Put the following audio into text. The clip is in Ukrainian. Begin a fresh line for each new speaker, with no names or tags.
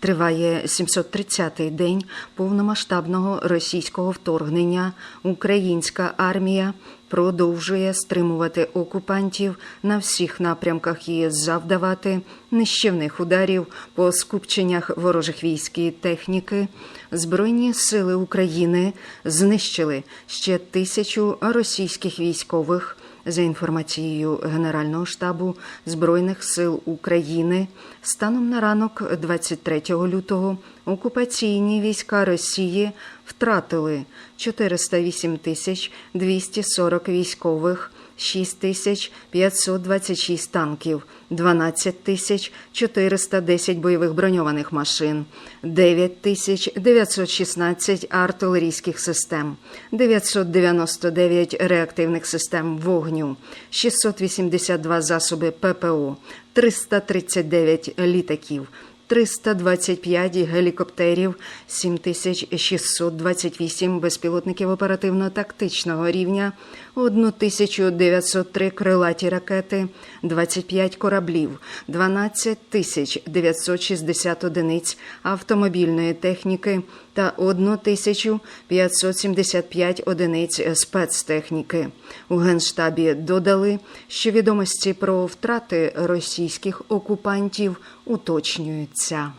Триває 730-й день повномасштабного російського вторгнення. Українська армія продовжує стримувати окупантів на всіх напрямках і завдавати нищівних ударів по скупченнях ворожих військ і техніки. Збройні сили України знищили ще тисячу російських військових. За інформацією Генерального штабу Збройних сил України, станом на ранок 23 лютого окупаційні війська Росії втратили 408 тисяч 240 військових, 6 526 танків, 12 410 бойових броньованих машин, 9 916 артилерійських систем, 999 реактивних систем вогню, 682 засоби ППО, 339 літаків. 325 гелікоптерів, 7628 безпілотників оперативно-тактичного рівня, 1903 крилаті ракети, 25 кораблів, 12 960 одиниць автомобільної техніки та 1575 одиниць спецтехніки. У Генштабі додали, що відомості про втрати російських окупантів уточнюються. So.